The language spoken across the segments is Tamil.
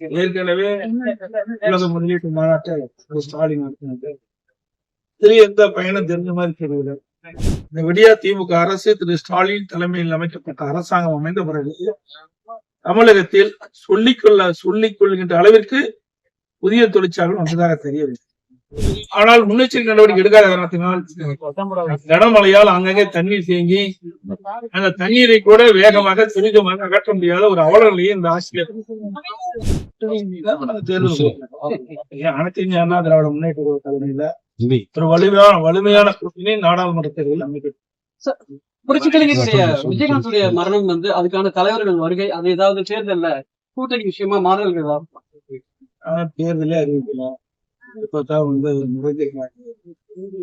ஏற்கனவே உலக முதலீட்டு மாநாட்டை திரு ஸ்டாலின் நடத்தினது திரு எந்த பயணம் தெரிஞ்ச மாதிரி தெரியல. இந்த விடியா திமுக அரசு திரு ஸ்டாலின் தலைமையில் அமைக்கப்பட்ட அரசாங்கம் அமைந்த பிறகு தமிழகத்தில் சொல்லிக்கொள்ள சொல்லிக் கொள்கின்ற அளவிற்கு புதிய தொழிற்சாலைகள் வந்ததாக தெரியவில்லை. ஆனால் முன்னெச்சரிக்கை நடவடிக்கை எடுக்காத காரணத்தினால் கனமழையால் அங்கங்கே தண்ணீர் தேங்கி அந்த தண்ணீரை கூட வேகமாக துரிதமாக அகற்ற முடியாத ஒரு அவல நிலையை இந்த ஆசிரியர் அனைத்து இந்திய அண்ணா திராவிட முன்னேற்ற தலைமையில ஒரு வலிமையான வலிமையான கூட்டணி நாடாளுமன்ற தேர்தலில் அமைக்கிறது விஜயகாந்துடைய மரணம் வந்து அதுக்கான தலைவர்கள் வருகை அது ஏதாவது தேர்தல்ல கூட்டணி விஷயமா ஆனா தேர்தலே அறிவிக்கல. இப்பதான் வந்து நிறைவேறினாங்க.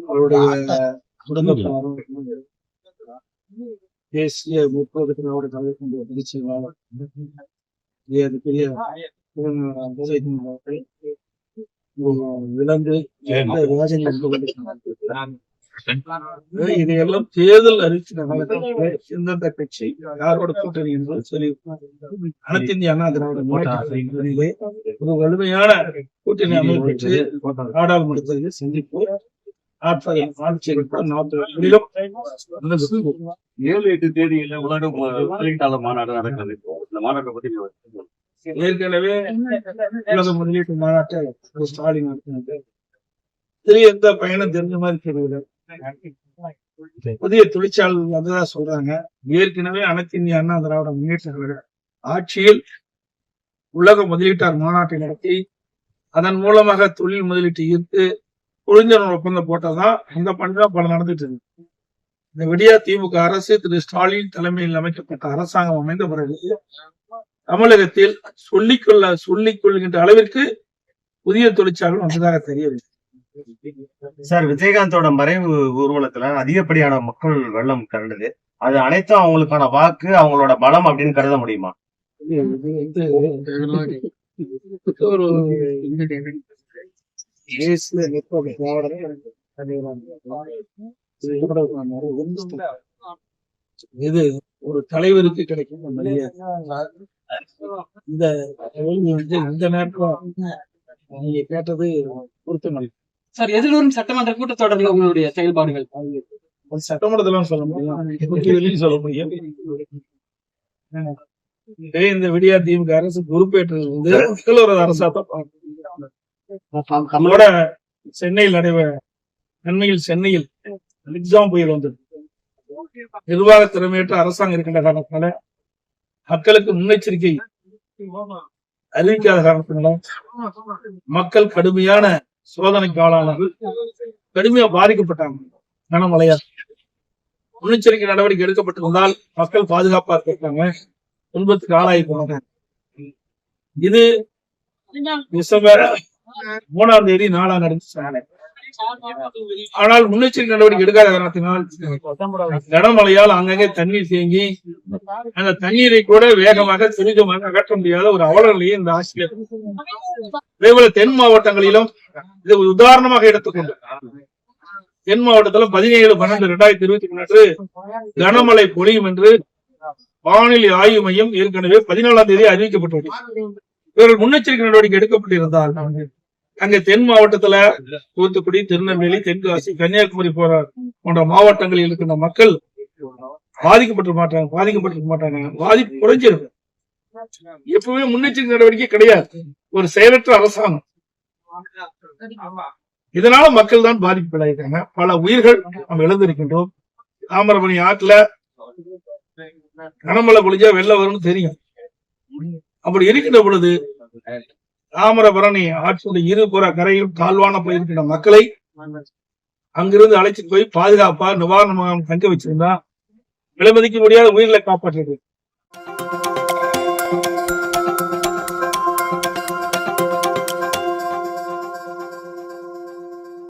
அவருடைய குடும்பத்தாரும் தேசிய முற்போக்கு கழகத்தினுடைய பொதுச் செயலாளர் அது பெரிய விலங்கு ராஜன். இதையெல்லாம் தேர்தல் காலத்தில் எந்தெந்த கட்சி யாரோட கூட்டணி என்பது சொல்லி அனைத்து இந்திய அண்ணா திராவிட ஒரு வலிமையான கூட்டணி அமைப்பு நாடாளுமன்றத்தில் சந்திப்பு ஆட்சி ஆட்சியமைப்பு நாற்பது ஏழு எட்டு தேதியில உலக முதலீட்டாளர் மாநாடு நடக்குது. இந்த மாநாட்டை பத்தி. ஏற்கனவே உலக முதலீட்டு மாநாட்டை ஸ்டாலின் நடத்தினது திரு எந்த பயணம் தெரிஞ்ச மாதிரி தெரியல. புதிய தொழிற்சாலைகள் வந்ததா சொல்றாங்க. ஏற்கனவே அனைத்து இந்திய அண்ணா திராவிட முன்னேற்ற கழக ஆட்சியில் உலக முதலீட்டார் மாநாட்டை நடத்தி அதன் மூலமாக தொழில் முதலீட்டு ஈர்த்து புரிந்துணர்வு ஒப்பந்தம் போட்டதான் இந்த பணிதான் பல நடந்துட்டு இருக்கு. இந்த விடியா திமுக அரசு திரு ஸ்டாலின் தலைமையில் அமைக்கப்பட்ட அரசாங்கம் அமைந்த பிறகு தமிழகத்தில் சொல்லிக்கொள்ள சொல்லிக் கொள்கின்ற அளவிற்கு புதிய தொழிற்சாலைகள் வந்ததாக தெரியவில்லை. சார் விஜயகாந்தோட மறைவு ஊர்வலத்துல அதிகப்படியான மக்கள் வெள்ளம் கரண்டது அது அனைத்தும் அவங்களுக்கான வாக்கு அவங்களோட பலம் அப்படின்னு கருத முடியுமா? இது ஒரு தலைவருக்கு கிடைக்கும் இந்த கேள்வி இந்த நீங்க கேட்டது பொருத்தமல்ல. சார் எதிர்வரும் சட்டமன்ற கூட்டத்தொடரில் உங்களுடைய செயல்பாடுகள்? அது சட்டமன்றத்திலாம் சொல்ல முடியும். சொல்ல இந்த விடியா திமுக அரசு பொறுப்பேற்றது வந்து மக்களோட அரசா தான் பார்க்கணும். நம்மளோட சென்னையில் நடைபெற நன்மையில் சென்னையில் எக்ஸாம் புயல் வந்தது. நிர்வாக திறமையற்ற அரசாங்கம் இருக்கின்ற காரணத்தினால மக்களுக்கு முன்னெச்சரிக்கை அறிவிக்காத காரணத்தினால மக்கள் கடுமையான சோதனைக்கு ஆளானார்கள் கடுமையா பாதிக்கப்பட்டாங்க. கனமழையால் முன்னெச்சரிக்கை நடவடிக்கை எடுக்கப்பட்டிருந்தால் மக்கள் பாதுகாப்பா இருக்காங்க துன்பத்துக்கு ஆளாகி போனாங்க. இது டிசம்பர் மூணாம் தேதி நாலாம் நடந்துச்சு ஆனால் முன்னெச்சரிக்கை நடவடிக்கை எடுக்காத காரணத்தினால் கனமழையால் அங்கங்கே தண்ணீர் தேங்கி அந்த தண்ணீரை கூட வேகமாக துரிதமாக அகற்ற முடியாத ஒரு அவலநிலையை இந்த ஆசிரியர் அதேபோல தென் மாவட்டங்களிலும் இது உதாரணமாக எடுத்துக்கொண்டு. தென் மாவட்டத்துல பதினேழு பன்னெண்டு ரெண்டாயிரத்தி இருபத்தி மூன்று கனமழை பொழியும் என்று வானிலை ஆய்வு மையம் ஏற்கனவே பதினாலாம் தேதி அறிவிக்கப்பட்டுள்ளது. இவர்கள் முன்னெச்சரிக்கை நடவடிக்கை எடுக்கப்பட்டிருந்தால் அங்க தென் மாவட்டத்துல தூத்துக்குடி திருநெல்வேலி தென்காசி கன்னியாகுமரி போற போன்ற மாவட்டங்களில் இருக்கின்ற மக்கள் பாதிக்கப்பட்டு மாட்டாங்க பாதிக்கப்பட்டிருக்க மாட்டாங்க. பாதிப்பு குறைஞ்சிருக்கும் எப்பவுமே முன்னெச்சரிக்கை நடவடிக்கை கிடையாது. ஒரு செயலற்ற அரசாங்கம். இதனால மக்கள் தான் பாதிப்புகளாயிருக்காங்க பல உயிர்கள் நம்ம இழந்திருக்கின்றோம். தாமிரபரணி ஆற்றுல கனமழை பொழிஞ்சா வெள்ளம் வரும்னு தெரியும். அப்படி இருக்கின்ற பொழுது தாமிரபரணி ஆற்றுடைய இருபுற கரையும் தாழ்வான போயிருக்கின்ற மக்களை அங்கிருந்து அழைச்சிட்டு போய் பாதுகாப்பா நிவாரணமாக தங்க வச்சிருந்தா விலைமதிக்க முடியாத உயிர்களை காப்பாற்றிருக்கு